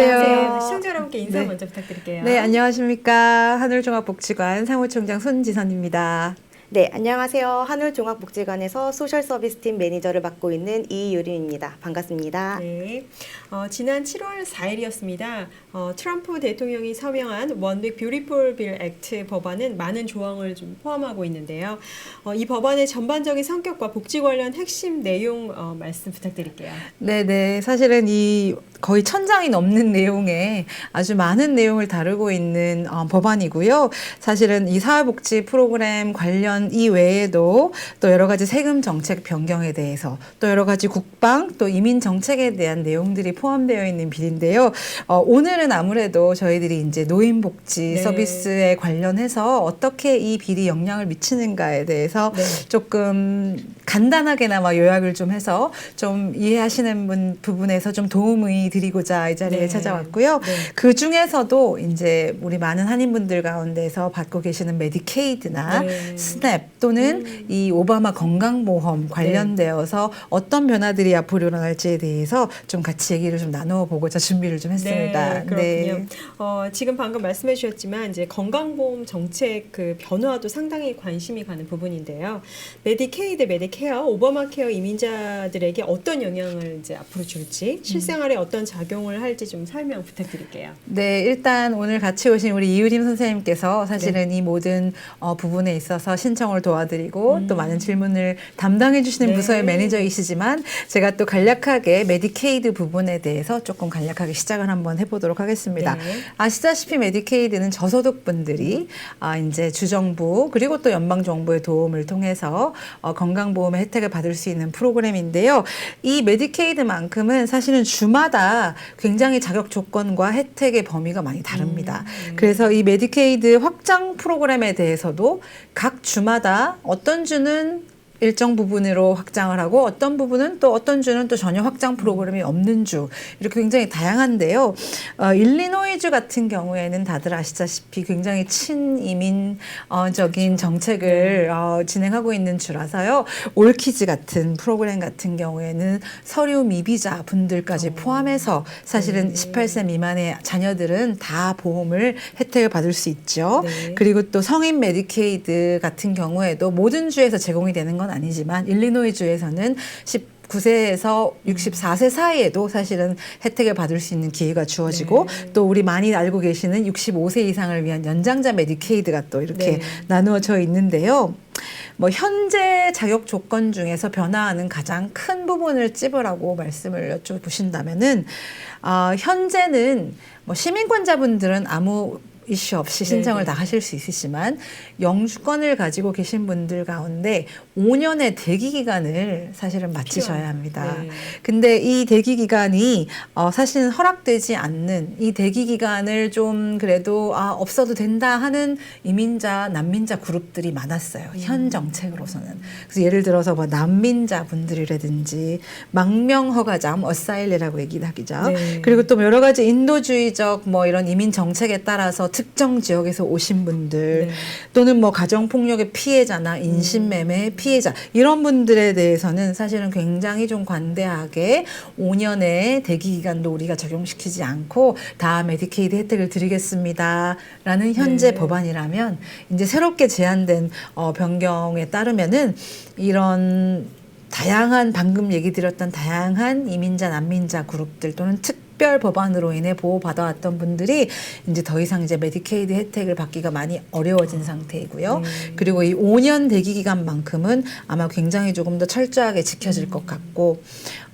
네, 안녕하세요. 안녕하세요. 시청자 여러분께 인사 네. 먼저 부탁드릴게요. 네, 안녕하십니까. 하늘종합복지관 사무총장 손지선입니다. 네, 안녕하세요. 한울종합복지관에서 소셜 서비스팀 매니저를 맡고 있는 이유림입니다. 반갑습니다. 네. 어, 지난 7월 4일이었습니다. 어, 트럼프 대통령이 서명한 원빅 뷰티풀 빌 액트 법안은 많은 조항을 좀 포함하고 있는데요. 어, 이 법안의 전반적인 성격과 복지 관련 핵심 내용 어, 말씀 부탁드릴게요. 네 네. 사실은 이 거의 천장이 넘는 내용에 아주 많은 내용을 다루고 있는 어, 법안이고요. 사실은 이 사회복지 프로그램 관련 이외에도 또 여러 가지 세금 정책 변경에 대해서 또 여러 가지 국방 또 이민 정책에 대한 내용들이 포함되어 있는 비인데요. 어, 오늘은 아무래도 저희들이 이제 노인 복지 네. 서비스에 관련해서 어떻게 이 비리 영향을 미치는가에 대해서 네. 조금 간단하게나마 요약을 좀 해서 좀 이해하시는 분, 부분에서 좀 도움이 드리고자 이 자리에 네. 찾아왔고요. 네. 그 중에서도 이제 우리 많은 한인분들 가운데서 받고 계시는 메디케이드나 네. 스냅 또는 음. 이 오바마 건강보험 관련되어서 어떤 변화들이 앞으로 일어날지에 대해서 좀 같이 얘기를 좀 나누어 보고자 준비를 좀 했습니다. 네, 그렇군요. 어, 지금 방금 말씀해 주셨지만 이제 건강보험 정책 그 변화도 상당히 관심이 가는 부분인데요. 메디케이드, 메디케어, 오바마케어 이민자들에게 어떤 영향을 이제 앞으로 줄지, 실생활에 어떤 작용을 할지 좀 설명 부탁드릴게요. 네, 일단 오늘 같이 오신 우리 이유림 선생님께서 사실은 네. 이 모든 어, 부분에 있어서 신청 을 도와드리고 음. 또 많은 질문을 담당해 주시는 네. 부서의 매니저이시지만 제가 또 간략하게 메디케이드 부분에 대해서 조금 간략하게 시작을 한번 해보도록 하겠습니다. 네. 아시다시피 메디케이드는 저소득 분들이 아, 이제 주정부 그리고 또 연방 정부의 도움을 통해서 어, 건강보험의 혜택을 받을 수 있는 프로그램인데요. 이 메디케이드만큼은 사실은 주마다 굉장히 자격 조건과 혜택의 범위가 많이 다릅니다. 음. 그래서 이 메디케이드 확장 프로그램에 대해서도 각 주마 다 어떤 주는 일정 부분으로 확장을 하고 어떤 부분은 또 어떤 주는 또 전혀 확장 프로그램이 없는 주 이렇게 굉장히 다양한데요. 어, 일리노이주 같은 경우에는 다들 아시다시피 굉장히 친이민적인 정책을 어, 진행하고 있는 주라서요. 올키즈 같은 프로그램 같은 경우에는 서류 미비자 분들까지 포함해서 사실은 네. 18세 미만의 자녀들은 다 보험을 혜택을 받을 수 있죠. 네. 그리고 또 성인 메디케이드 같은 경우에도 모든 주에서 제공이 되는 건 아니지만 일리노이 주에서는 19세에서 64세 사이에도 사실은 혜택을 받을 수 있는 기회가 주어지고 네. 또 우리 많이 알고 계시는 65세 이상을 위한 연장자 메디케이드가 또 이렇게 네. 나누어져 있는데요. 뭐 현재 자격 조건 중에서 변화하는 가장 큰 부분을 찝으라고 말씀을 여쭤보신다면은 아, 현재는 뭐 시민권자분들은 아무 이슈 없이 신청을 네, 다 하실 수 있으시만 영주권을 가지고 계신 분들 가운데 5년의 대기 기간을 사실은 마치셔야 합니다. 네. 근데 이 대기 기간이 어, 사실은 허락되지 않는 이 대기 기간을 좀 그래도 아, 없어도 된다 하는 이민자, 난민자 그룹들이 많았어요. 음. 현 정책으로서는. 그래서 예를 들어서 뭐 난민자 분들이라든지 망명 허가자, 어사일리라고 얘기를 하기죠. 네. 그리고 또 여러 가지 인도주의적 뭐 이런 이민 정책에 따라서 특정 지역에서 오신 분들 네. 또는 뭐 가정 폭력의 피해자나 인신매매의 피해자 이런 분들에 대해서는 사실은 굉장히 좀 관대하게 5년의 대기 기간도 우리가 적용시키지 않고 다 메디케이드 혜택을 드리겠습니다라는 현재 네. 법안이라면 이제 새롭게 제안된 어, 변경에 따르면은 이런 다양한 방금 얘기 드렸던 다양한 이민자 난민자 그룹들 또는 특 별 법안으로 인해 보호받아왔던 분들이 이제 더 이상 이제 메디케이드 혜택을 받기가 많이 어려워진 상태이고요. 네. 그리고 이 5년 대기 기간만큼은 아마 굉장히 조금 더 철저하게 지켜질 것 같고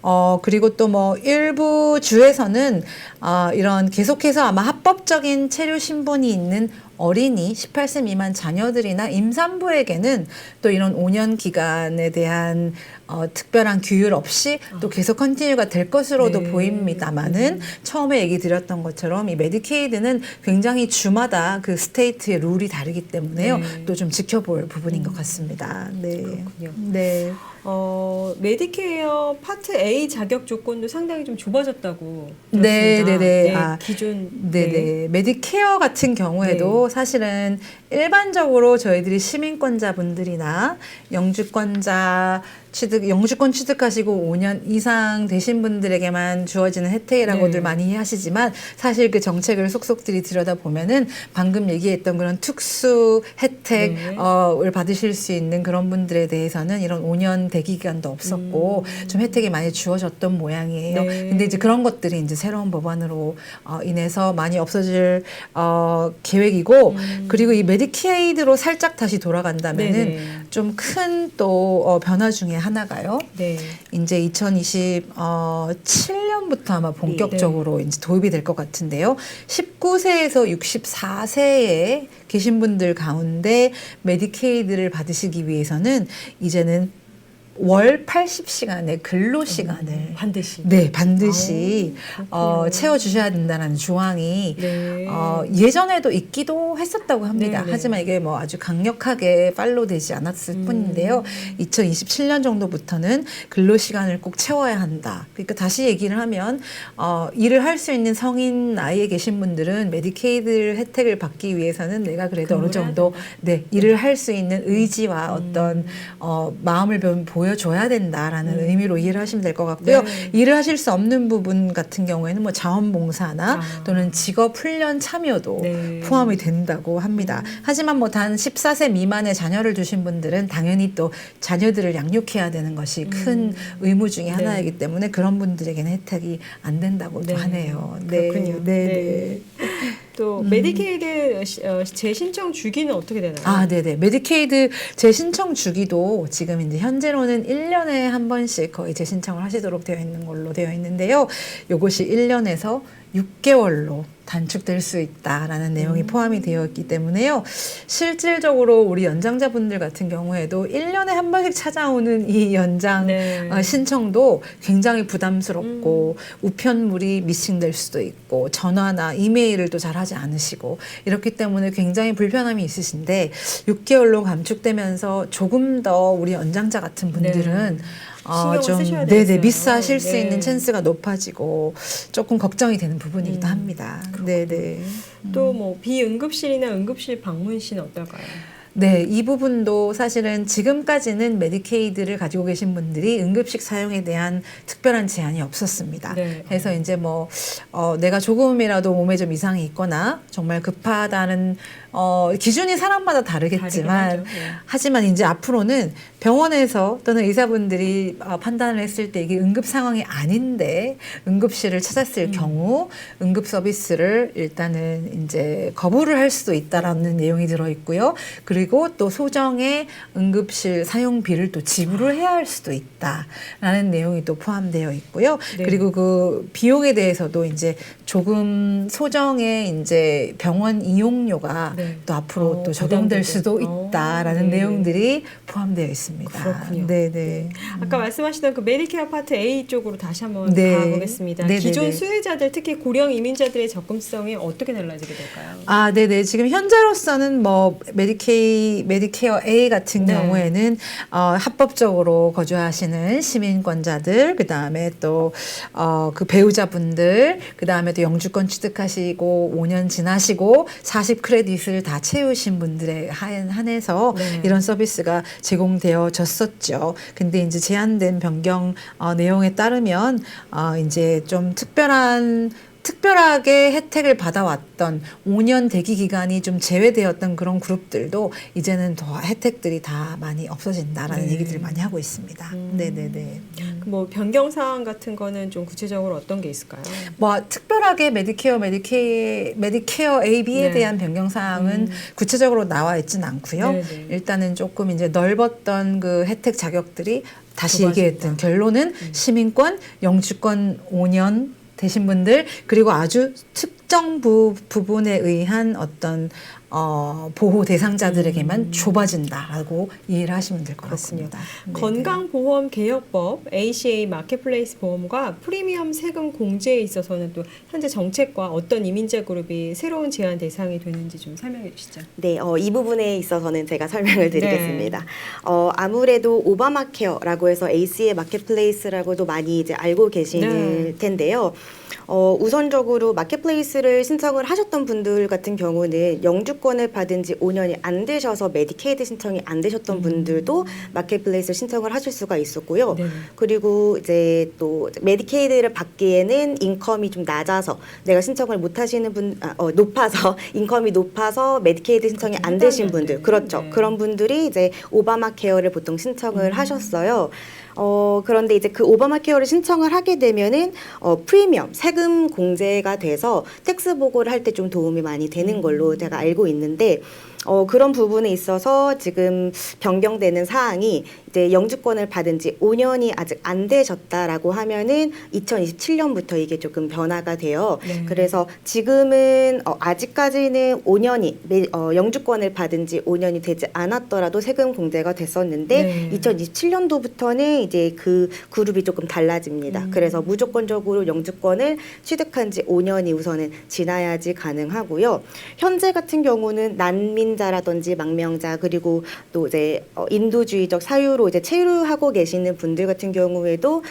어 그리고 또 뭐 일부 주에서는 어 이런 계속해서 아마 합법적인 체류 신분이 있는 어린이 18세 미만 자녀들이나 임산부에게는 또 이런 5년 기간에 대한 어, 특별한 규율 없이 또 계속 컨티뉴가 될 것으로도 네. 보입니다만은 처음에 얘기 드렸던 것처럼 이 메디케이드는 굉장히 주마다 그 스테이트의 룰이 다르기 때문에요. 네. 또좀 지켜볼 부분인 것 같습니다. 네. 그렇군요. 네. 어, 메디케어 파트 A 자격 조건도 상당히 좀 좁아졌다고 네, 들었습니다. 네, 네. 아, 기존 네 네. 메디케어 같은 경우에도 사실은 일반적으로 저희들이 시민권자분들이나 영주권자 취득 영주권 취득하시고 5년 이상 되신 분들에게만 주어지는 혜택이라고들 네. 많이 하시지만 사실 그 정책을 속속들이 들여다 보면은 방금 얘기했던 그런 특수 혜택을 네. 받으실 수 있는 그런 분들에 대해서는 이런 5년 대기 기간도 없었고 좀 혜택이 많이 주어졌던 모양이에요. 음. 네. 근데 이제 그런 것들이 이제 새로운 법안으로 어, 인해서 많이 없어질 어, 계획이고 그리고 이 메디케이드로 살짝 다시 돌아간다면은 음. 좀큰 또 어, 변화 중에 하나가요. 네. 이제 2027년부터 아마 본격적으로 이제 도입이 될 것 같은데요. 19세에서 64세에 계신 분들 가운데 메디케이드를 받으시기 위해서는 이제는 월 80시간의 근로 시간을 반드시. 네, 반드시 아우, 어, 그렇군요. 채워 주셔야 된다는 조항이 네. 어, 예전에도 있기도 했었다고 합니다. 네, 네. 하지만 이게 뭐 아주 강력하게 팔로우되지 않았을 음. 뿐인데요. 2027년 정도부터는 근로 시간을 꼭 채워야 한다. 그러니까 다시 얘기를 하면 어, 일을 할 수 있는 성인 나이에 계신 분들은 메디케이드 혜택을 받기 위해서는 내가 그래도 어느 정도 네, 일을 할 수 있는 의지와 음. 어떤 어, 마음을 보- 보여줘야 된다라는 의미로 이해를 하시면 될 것 같고요. 음. 네. 일을 하실 수 없는 부분 같은 경우에는 뭐 자원봉사나 아. 또는 직업 훈련 참여도 네. 포함이 된다고 합니다. 하지만 뭐 단 14세 미만의 자녀를 두신 분들은 당연히 또 자녀들을 양육해야 되는 것이 큰 의무 중에 음. 네. 하나이기 때문에 그런 분들에게는 혜택이 안 된다고 네. 또 하네요. 그렇군요. 네, 네. 네. 또 메디케이드 시- 어, 재신청 주기는 어떻게 되나요? 아, 네네. 메디케이드 재신청 주기도 지금 이제 현재로는 1년에 한 번씩 거의 재신청을 하시도록 되어 있는 걸로 되어 있는데요. 요것이 1년에서 6개월로 단축될 수 있다라는 내용이 음. 포함이 되어 있기 때문에요. 실질적으로 우리 연장자분들 같은 경우에도 1년에 한 번씩 찾아오는 이 연장 네. 어, 신청도 굉장히 부담스럽고 우편물이 미싱될 수도 있고 전화나 이메일을 또 잘 하지 않으시고 이렇기 때문에 굉장히 불편함이 있으신데 6개월로 감축되면서 조금 더 우리 연장자 같은 분들은 어, 네. 신경을 쓰셔야 네네 되겠어요. 미스하실 수 네. 있는 찬스가 높아지고 조금 걱정이 되는 부분이기도 음, 합니다. 네네. 또 뭐 비응급실이나 응급실 방문 시는 어떨까요? 네, 이 부분도 사실은 지금까지는 메디케이드를 가지고 계신 분들이 응급식 사용에 대한 특별한 제한이 없었습니다. 네. 그래서 이제 뭐, 어, 내가 조금이라도 몸에 좀 이상이 있거나 정말 급하다는, 어, 기준이 사람마다 다르겠지만. 네. 하지만 이제 앞으로는 병원에서 또는 의사분들이 어, 판단을 했을 때 이게 응급 상황이 아닌데 응급실을 찾았을 경우 응급 서비스를 일단은 이제 거부를 할 수도 있다라는 내용이 들어 있고요. 그리고 또 소정의 응급실 사용비를 또 지불을 해야 할 수도 있다라는 내용이 또 포함되어 있고요. 네. 그리고 그 비용에 대해서도 이제 조금 소정의 이제 병원 이용료가 네. 또 앞으로 어, 또 적용될 부담되게. 수도 어, 있다라는 네. 내용들이 포함되어 있습니다. 그렇군요. 네, 네. 아까 말씀하시던 그 메디케어 파트 A 쪽으로 다시 한번 네. 가보겠습니다. 네, 기존 네, 네. 수혜자들 특히 고령 이민자들의 접근성이 어떻게 달라지게 될까요? 아, 네네. 지금 현재로서는 뭐 메디케이, 메디케어 A 같은 네. 경우에는 어, 합법적으로 거주하시는 시민권자들, 그 다음에 또 어, 그 배우자분들, 그 다음에 또 영주권 취득하시고 5년 지나시고 40 크레딧을 다 채우신 분들에 한- 한해서 네. 이런 서비스가 제공되어졌었죠. 근데 이제 제한된 변경 어, 내용에 따르면 어, 이제 좀 특별한 특별하게 혜택을 받아왔던 5년 대기 기간이 좀 제외되었던 그런 그룹들도 이제는 더 혜택들이 다 많이 없어진다라는 네. 얘기들을 많이 하고 있습니다. 음. 네네네. 뭐 변경 사항 같은 거는 좀 구체적으로 어떤 게 있을까요? 뭐 특별하게 메디케어, 메디케 메디케어 AB에 네. 대한 변경 사항은 구체적으로 나와 있진 않고요. 네, 네. 일단은 조금 이제 넓었던 그 혜택 자격들이 다시 좁아진다. 얘기했던 결론은 시민권, 영주권 5년 되신 분들 그리고 아주 특정 부, 부분에 의한 어떤 어, 보호 대상자들에게만 좁아진다라고 이해를 하시면 될것 음. 같습니다. 네, 네. 건강보험 개혁법 ACA 마켓플레이스 보험과 프리미엄 세금 공제에 있어서는 또 현재 정책과 어떤 이민자 그룹이 새로운 제한 대상이 되는지 좀 설명해 주시죠. 네, 어, 이 부분에 있어서는 제가 설명을 네. 드리겠습니다. 어, 아무래도 오바마 케어라고 해서 AC의 마켓플레이스라고도 많이 이제 알고 계실 네. 텐데요. 어, 우선적으로 마켓플레이스를 신청을 하셨던 분들 같은 경우는 영주권을 받은 지 5년이 안 되셔서 메디케이드 신청이 안 되셨던 분들도 마켓플레이스 신청을 하실 수가 있었고요. 네. 그리고 이제 또 메디케이드를 받기에는 인컴이 좀 낮아서 내가 신청을 못 하시는 분, 아, 어, 높아서 인컴이 높아서 메디케이드 신청이 안 되신 분들, 그렇죠. 네. 그런 분들이 이제 오바마 케어를 보통 신청을 음. 하셨어요. 어, 그런데 이제 그 오바마 케어를 신청을 하게 되면은 어, 프리미엄, 세금 공제가 돼서 텍스 보고를 할 때 좀 도움이 많이 되는 걸로 제가 알고 있는데 어, 그런 부분에 있어서 지금 변경되는 사항이 이제 영주권을 받은 지 5년이 아직 안 되셨다라고 하면은 2027년부터 이게 조금 변화가 돼요. 네. 그래서 지금은 어, 아직까지는 5년이 매- 어, 영주권을 받은 지 5년이 되지 않았더라도 세금 공제가 됐었는데 네. 2027년도부터는 이제 그 그룹이 조금 달라집니다. 음. 그래서 무조건적으로 영주권을 취득한 지 5년이 우선은 지나야지 가능하고요. 현재 같은 경우는 난민 자라든지 망명자 그리고 또 이제 어, 인도주의적 사유로 이제 체류하고 계시는 분들 같은 경우에도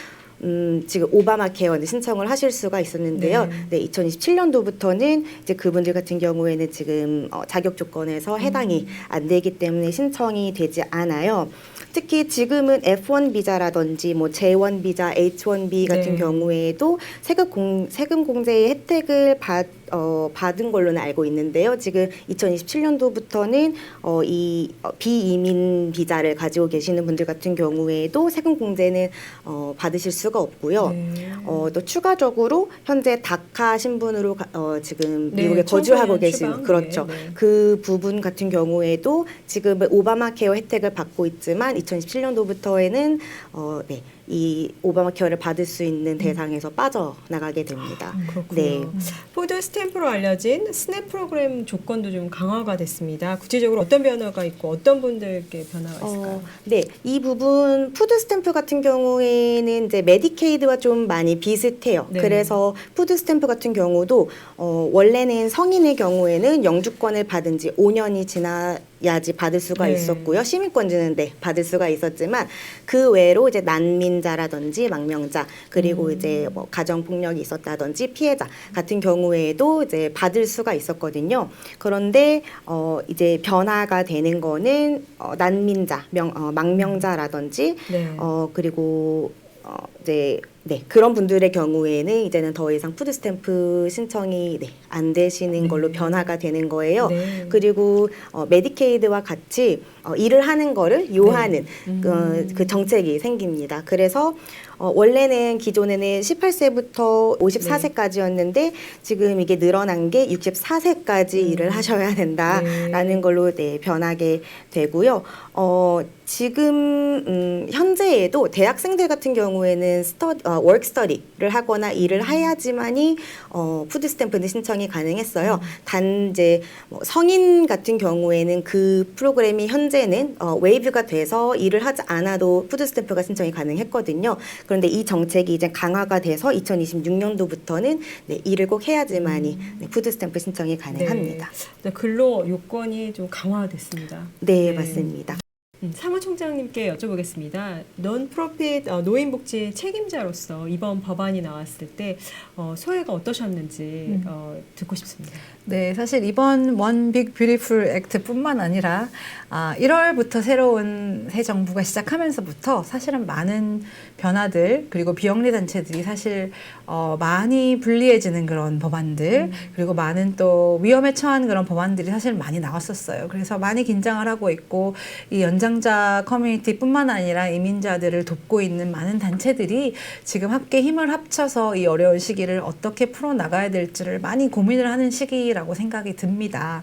음, 지금 오바마 케어 신청을 하실 수가 있었는데요. 네. 네, 2027년도부터는 이제 그분들 같은 경우에는 지금 어, 자격 조건에서 해당이 안 되기 때문에 신청이 되지 않아요. 특히 지금은 F1 비자라든지 뭐 J1 비자, H1B 같은 네. 경우에도 세금 공 세금 공제의 혜택을 받 어, 받은 걸로는 알고 있는데요. 지금 2027년도부터는 어, 이 어, 비이민 비자를 가지고 계시는 분들 같은 경우에도 세금 공제는 어, 받으실 수가 없고요. 네. 어, 또 추가적으로 현재 다카 신분으로 가- 어, 지금 네, 미국에 거주하고 계신 추방. 그렇죠. 네, 네. 그 부분 같은 경우에도 지금 오바마 케어 혜택을 받고 있지만 2017년도부터에는 어, 네, 이 오바마 케어를 받을 수 있는 대상에서 빠져나가게 됩니다. 음, 그렇군요. 네. 푸드 스탬프로 알려진 스냅 프로그램 조건도 좀 강화가 됐습니다. 구체적으로 어떤 변화가 있고 어떤 분들께 변화가 있을까요? 어, 네, 이 부분 푸드 스탬프 같은 경우에는 이제 메디케이드와 좀 많이 비슷해요. 네. 그래서 푸드 스탬프 같은 경우도 어, 원래는 성인의 경우에는 영주권을 받은 지 5년이 지나 야지 받을 수가 네. 있었고요. 시민권자는 네, 받을 수가 있었지만 그 외로 이제 난민자라든지 망명자 그리고 음. 이제 뭐 가정 폭력이 있었다든지 피해자 같은 경우에도 이제 받을 수가 있었거든요. 그런데 어 이제 변화가 되는 거는 어 난민자, 명 어, 망명자라든지 네. 어 그리고 어 이제 네 그런 분들의 경우에는 이제는 더 이상 푸드 스탬프 신청이 네, 안 되시는 네. 걸로 변화가 되는 거예요. 네. 그리고 어, 메디케이드와 같이 어, 일을 하는 거를 요하는 음. 그, 그 정책이 생깁니다. 그래서 어, 원래는 기존에는 18세부터 54세까지였는데 지금 이게 늘어난 게 64세까지 일을 하셔야 된다라는 네. 걸로 네, 변하게 되고요. 어, 지금 음, 현재에도 대학생들 같은 경우에는 스터 어, 워크 스터디를 하거나 일을 해야지만이 어, 푸드 스탬프는 신청이 가능했어요. 단 이제 뭐 성인 같은 경우에는 그 프로그램이 현재는 어, 웨이브가 돼서 일을 하지 않아도 푸드 스탬프가 신청이 가능했거든요. 그런데 이 정책이 이제 강화가 돼서 2026년도부터는 네, 일을 꼭 해야지만이 네, 푸드 스탬프 신청이 가능합니다. 네, 근로 요건이 좀 강화됐습니다. 네, 네. 맞습니다. 음, 사무총장님께 여쭤보겠습니다. 논프로핏 어, 노인복지 책임자로서 이번 법안이 나왔을 때 어, 소회가 어떠셨는지 음. 어, 듣고 싶습니다. 네, 사실 이번 원 빅 뷰티풀 액트뿐만 아니라 아, 1월부터 새로운 새 정부가 시작하면서부터 사실은 많은 변화들 그리고 비영리 단체들이 사실 어, 많이 불리해지는 그런 법안들 그리고 많은 또 위험에 처한 그런 법안들이 사실 많이 나왔었어요. 그래서 많이 긴장을 하고 있고 이 연장자 커뮤니티뿐만 아니라 이민자들을 돕고 있는 많은 단체들이 지금 함께 힘을 합쳐서 이 어려운 시기를 어떻게 풀어 나가야 될지를 많이 고민을 하는 시기라고 생각이 듭니다.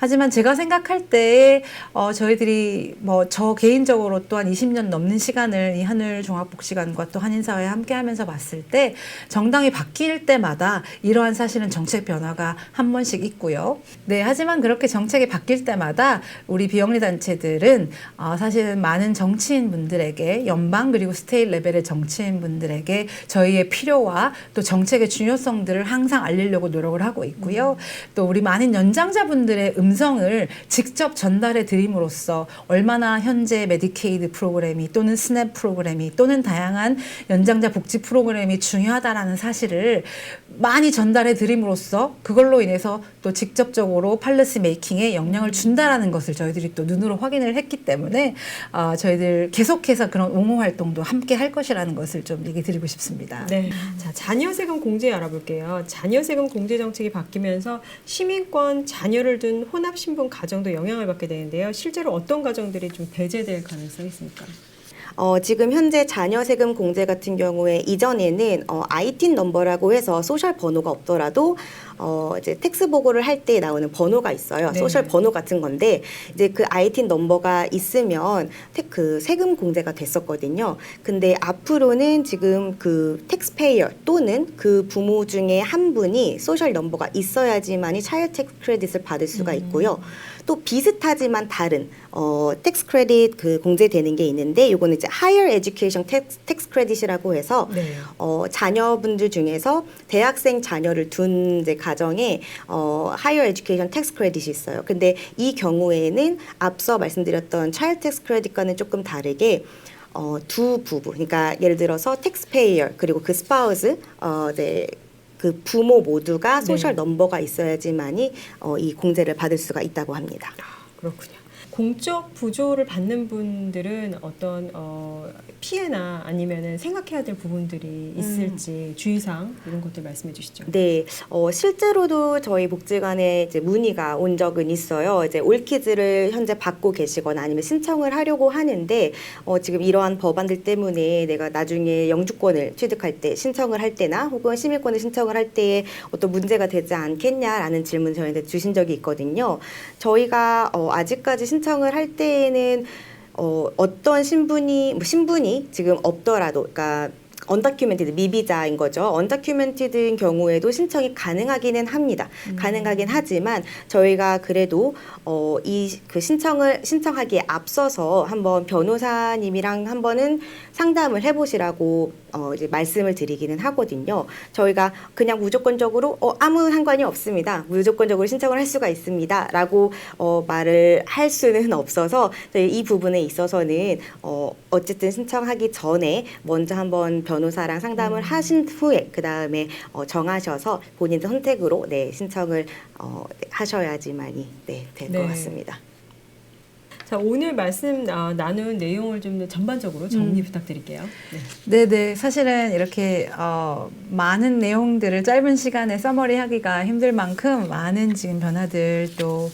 하지만 제가 생각할 때 어, 저희들이 뭐 저 개인적으로 또한 20년 넘는 시간을 이 하늘 종합복지관과 또 한인사회에 함께하면서 봤을 때 정당이 바뀔 때마다 이러한 사실은 정책 변화가 한 번씩 있고요. 네, 하지만 그렇게 정책이 바뀔 때마다 우리 비영리 단체들은 어, 사실은 많은 정치인 분들에게 연방 그리고 스테이트 레벨의 정치인 분들에게 저희의 필요와 또 정책의 중요성들을 항상 알리려고 노력을 하고 있고요. 또 우리 많은 연장자분들의 음 성을 직접 전달해 드림으로써 얼마나 현재 메디케이드 프로그램이 또는 스냅 프로그램이 또는 다양한 연장자 복지 프로그램이 중요하다라는 사실을 많이 전달해 드림으로써 그걸로 인해서 또 직접적으로 팔러시 메이킹에 영향을 준다라는 것을 저희들이 또 눈으로 확인을 했기 때문에 아, 저희들 계속해서 그런 옹호 활동도 함께 할 것이라는 것을 좀 얘기 드리고 싶습니다. 네. 자, 자녀 세금 공제 알아볼게요. 자녀 세금 공제 정책이 바뀌면서 시민권 자녀를 둔 혼합 신분 가정도 영향을 받게 되는데요. 실제로 어떤 가정들이 좀 배제될 가능성이 있습니까? 어, 지금 현재 자녀 세금 공제 같은 경우에 이전에는 어, ITIN 넘버라고 해서 소셜 번호가 없더라도 어, 이제 텍스 보고를 할 때 나오는 번호가 있어요. 네. 소셜 번호 같은 건데 이제 그 ITIN 넘버가 있으면 텍, 그 세금 공제가 됐었거든요. 근데 앞으로는 지금 그 텍스페이어 또는 그 부모 중에 한 분이 소셜 넘버가 있어야지만이 차일 텍스 크레딧을 받을 수가 있고요. 또 비슷하지만 다른 어 텍스 크레딧 그 공제되는 게 있는데 요거는 이제 higher education 텍스, 텍스 크레딧이라고 해서 네. 어 자녀분들 중에서 대학생 자녀를 둔 이제 가정에 어 higher education 텍스 크레딧이 있어요. 근데 이 경우에는 앞서 말씀드렸던 child 텍스 크레딧과는 조금 다르게 어, 두 부부, 그러니까 예를 들어서 텍스페이어 그리고 그 스파우스, 어, 네, 그 부모 모두가 소셜 네. 넘버가 있어야지만이 어, 이 공제를 받을 수가 있다고 합니다. 그렇군요. 공적 부조를 받는 분들은 어떤 어, 피해나 아니면은 생각해야 될 부분들이 있을지 주의사항 이런 것들 말씀해 주시죠. 네, 어, 실제로도 저희 복지관에 이제 문의가 온 적은 있어요. 이제 올키즈를 현재 받고 계시거나 아니면 신청을 하려고 하는데 어, 지금 이러한 법안들 때문에 내가 나중에 영주권을 취득할 때 신청을 할 때나 혹은 시민권을 신청을 할 때에 어떤 문제가 되지 않겠냐라는 질문 저희한테 주신 적이 있거든요. 저희가 어, 아직까지 신청 을 할 때에는 어, 어떤 신분이 뭐 신분이 지금 없더라도 그러니까 언다큐멘티드 미비자인 거죠. 언다큐멘티드인 경우에도 신청이 가능하기는 합니다. 가능하긴 하지만 저희가 그래도 어, 이 그 신청을 신청하기에 앞서서 한번 변호사님이랑 한번은 상담을 해보시라고 어, 이제 말씀을 드리기는 하거든요. 저희가 그냥 무조건적으로 어, 아무 상관이 없습니다. 무조건적으로 신청을 할 수가 있습니다.라고 어, 말을 할 수는 없어서 저희 이 부분에 있어서는 어, 어쨌든 신청하기 전에 먼저 한번 변호사랑 상담을 하신 후에 그 다음에 어, 정하셔서 본인 선택으로 네 신청을 어, 네, 하셔야지만이 네, 될것 네. 같습니다. 자 오늘 말씀 아, 나눈 내용을 좀 전반적으로 정리 부탁드릴게요. 네. 네네. 사실은 이렇게 어, 많은 내용들을 짧은 시간에 서머리하기가 힘들 만큼 많은 지금 변화들 또,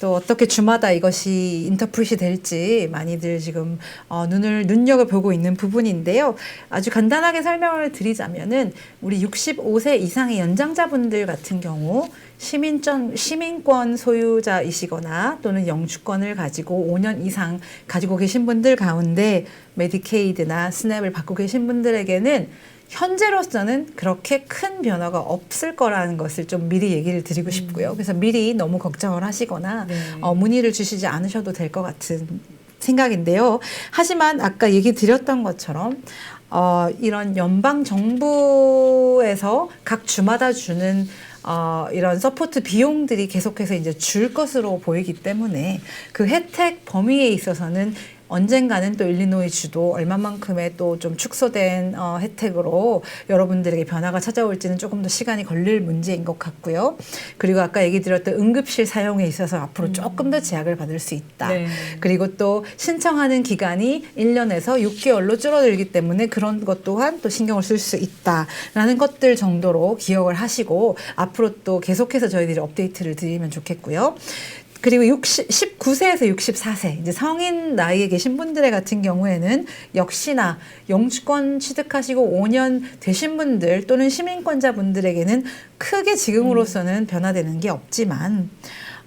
또 어떻게 주마다 이것이 인터프릿이 될지 많이들 지금 어, 눈을 눈여겨보고 있는 부분인데요. 아주 간단하게 설명을 드리자면은 우리 65세 이상의 연장자분들 같은 경우 시민권, 시민권 소유자이시거나 또는 영주권을 가지고 5년 이상 가지고 계신 분들 가운데 메디케이드나 스냅을 받고 계신 분들에게는 현재로서는 그렇게 큰 변화가 없을 거라는 것을 좀 미리 얘기를 드리고 싶고요. 그래서 미리 너무 걱정을 하시거나 네. 어, 문의를 주시지 않으셔도 될 것 같은 생각인데요. 하지만 아까 얘기 드렸던 것처럼 어, 이런 연방 정부에서 각 주마다 주는 어, 이런 서포트 비용들이 계속해서 이제 줄 것으로 보이기 때문에 그 혜택 범위에 있어서는 언젠가는 또 일리노이 주도 얼마만큼의 또 좀 축소된 어, 혜택으로 여러분들에게 변화가 찾아올지는 조금 더 시간이 걸릴 문제인 것 같고요. 그리고 아까 얘기 드렸던 응급실 사용에 있어서 앞으로 조금 더 제약을 받을 수 있다. 네. 그리고 또 신청하는 기간이 1년에서 6개월로 줄어들기 때문에 그런 것 또한 또 신경을 쓸 수 있다라는 것들 정도로 기억을 하시고 앞으로 또 계속해서 저희들이 업데이트를 드리면 좋겠고요. 그리고 60, 19세에서 64세. 이제 성인 나이에 계신 분들의 같은 경우에는 역시나 영주권 취득하시고 5년 되신 분들 또는 시민권자 분들에게는 크게 지금으로서는 변화되는 게 없지만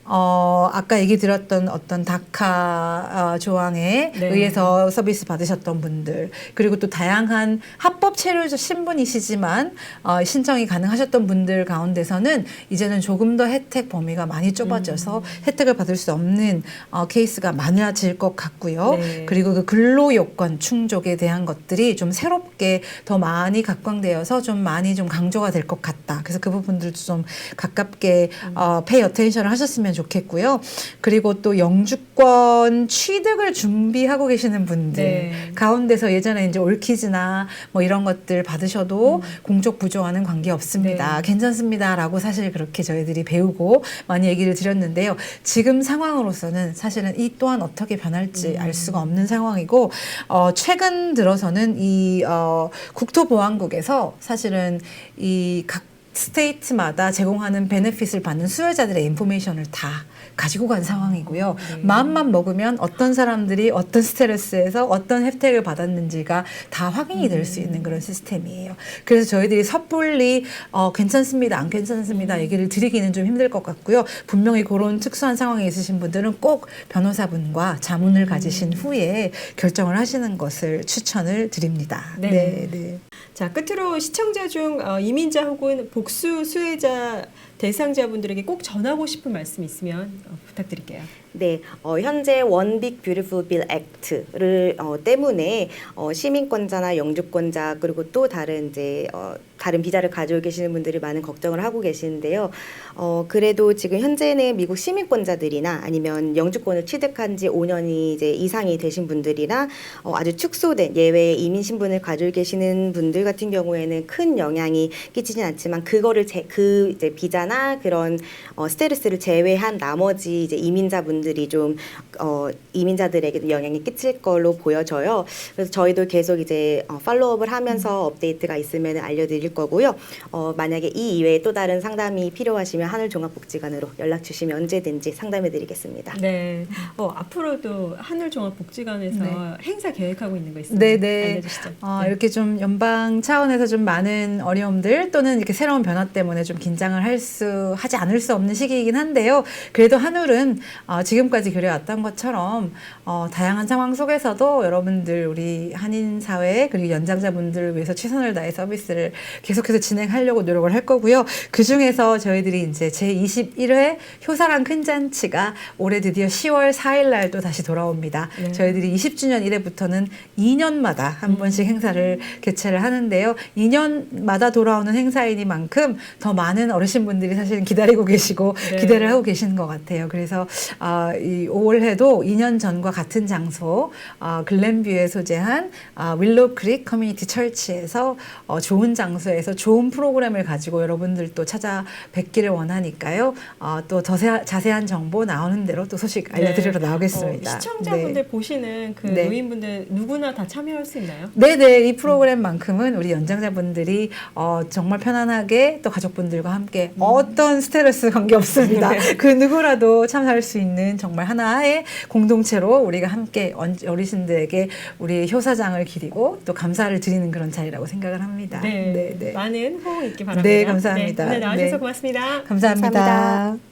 어, 아까 얘기 드렸던 어떤 다카 어, 조항에 네. 의해서 서비스 받으셨던 분들 그리고 또 다양한 합법 체류자 신분이시지만 어, 신청이 가능하셨던 분들 가운데서는 이제는 조금 더 혜택 범위가 많이 좁아져서 음. 혜택을 받을 수 없는 어, 케이스가 많아질 것 같고요. 네. 그리고 그 근로 요건 충족에 대한 것들이 좀 새롭게 더 많이 각광되어서 좀 많이 좀 강조가 될 것 같다. 그래서 그 부분들도 좀 가깝게 어, 페이 어텐션을 하셨으면 하셨으면 좋겠고요. 그리고 또 영주권 취득을 준비하고 계시는 분들 네. 가운데서 예전에 이제 올키즈나 뭐 이런 것들 받으셔도 공적 부조와는 관계 없습니다. 네. 괜찮습니다라고 사실 그렇게 저희들이 배우고 많이 얘기를 드렸는데요. 지금 상황으로서는 사실은 이 또한 어떻게 변할지 알 수가 없는 상황이고 어, 최근 들어서는 이 어, 국토보안국에서 사실은 이각 스테이트마다 제공하는 베네핏을 받는 수혜자들의 인포메이션을 다 가지고 간 상황이고요. 네. 마음만 먹으면 어떤 사람들이 어떤 스테레스에서 어떤 혜택을 받았는지가 다 확인이 될 수 있는 그런 시스템이에요. 그래서 저희들이 섣불리 어, 괜찮습니다, 안 괜찮습니다 얘기를 드리기는 좀 힘들 것 같고요. 분명히 그런 특수한 상황에 있으신 분들은 꼭 변호사분과 자문을 가지신 후에 결정을 하시는 것을 추천을 드립니다. 네. 네, 네. 자, 끝으로 시청자 중 어, 이민자 혹은 복수 수혜자 대상자분들에게 꼭 전하고 싶은 말씀 있으면 어, 부탁드릴게요. 네, 어, 현재 Big Beautiful Bill Act를 어, 때문에 어, 시민권자나 영주권자 그리고 또 다른 이제 어, 다른 비자를 가지고 계시는 분들이 많은 걱정을 하고 계시는데요. 어, 그래도 지금 현재는 미국 시민권자들이나 아니면 영주권을 취득한 지 5년이 이제 이상이 되신 분들이나 어, 아주 축소된 예외 이민 신분을 가지고 계시는 분들 같은 경우에는 큰 영향이 끼치진 않지만 그거를 제, 그 이제 비자나 그런 어, 스테르스를 제외한 나머지 이제 이민자분들이 좀 어, 이민자들에게 영향이 끼칠 걸로 보여져요. 그래서 저희도 계속 이제 어, 팔로우업을 하면서 업데이트가 있으면 알려드릴 거고요. 어, 만약에 이 이외에 또 다른 상담이 필요하시면 하늘종합복지관으로 연락 주시면 언제든지 상담해드리겠습니다. 네. 어, 앞으로도 하늘종합복지관에서 네. 행사 계획하고 있는 거 있으면 네, 네. 알려주시죠. 어, 네. 이렇게 좀 연방 차원에서 좀 많은 어려움들 또는 이렇게 새로운 변화 때문에 좀 긴장을 할수 하지 않을 수 없는 시기이긴 한데요. 그래도 한울은 어, 지금까지 그래왔던 것처럼 어, 다양한 상황 속에서도 여러분들 우리 한인 사회 그리고 연장자분들을 위해서 최선을 다해 서비스를 계속해서 진행하려고 노력을 할 거고요. 그 중에서 저희들이 이제 제 21회 효사랑 큰 잔치가 올해 드디어 10월 4일 날 또 다시 돌아옵니다. 네. 저희들이 20주년 이래부터는 2년마다 한 번씩 행사를 개최를 하는데요. 2년마다 돌아오는 행사이니만큼 더 많은 어르신분들이 사실은 기다리고 계시고 네. 기대를 하고 계시는 것 같아요. 그래서 아, 이 올해도 2년 전과 같은 장소 아, 글렌뷰에 소재한 아, 윌로우 크릭 커뮤니티 철치에서 어, 좋은 장소에서 좋은 프로그램을 가지고 여러분들 또 찾아뵙기를 원하니까요. 어, 또더 자세한 정보 나오는 대로 또 소식 알려드리러 네. 나오겠습니다. 어, 시청자분들 네. 보시는 그 네. 노인분들 누구나 다 참여할 수 있나요? 네네 이 프로그램만큼은 우리 연장자분들이 어, 정말 편안하게 또 가족분들과 함께 어떤 스트레스 관계 없습니다. 그 누구라도 참여할 수 있는 정말 하나의 공동체로 우리가 함께 언- 어르신들에게 우리 효사장을 기리고 또 감사를 드리는 그런 자리라고 생각을 합니다. 네. 네, 네. 많은 호응 있기 바랍니다. 네, 감사합니다. 네, 오늘 나와주셔서 네. 고맙습니다. 감사합니다. 감사합니다.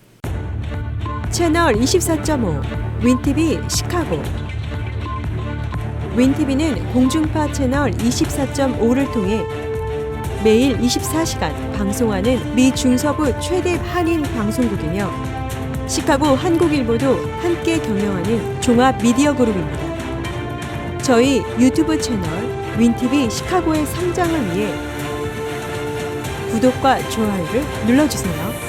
채널 24.5 윈티비 시카고 윈티비는 공중파 채널 24.5를 통해 매일 24시간 방송하는 미 중서부 최대 한인 방송국이며 시카고 한국일보도 함께 경영하는 종합 미디어 그룹입니다. 저희 유튜브 채널 윈티비 시카고의 성장을 위해 구독과 좋아요를 눌러주세요.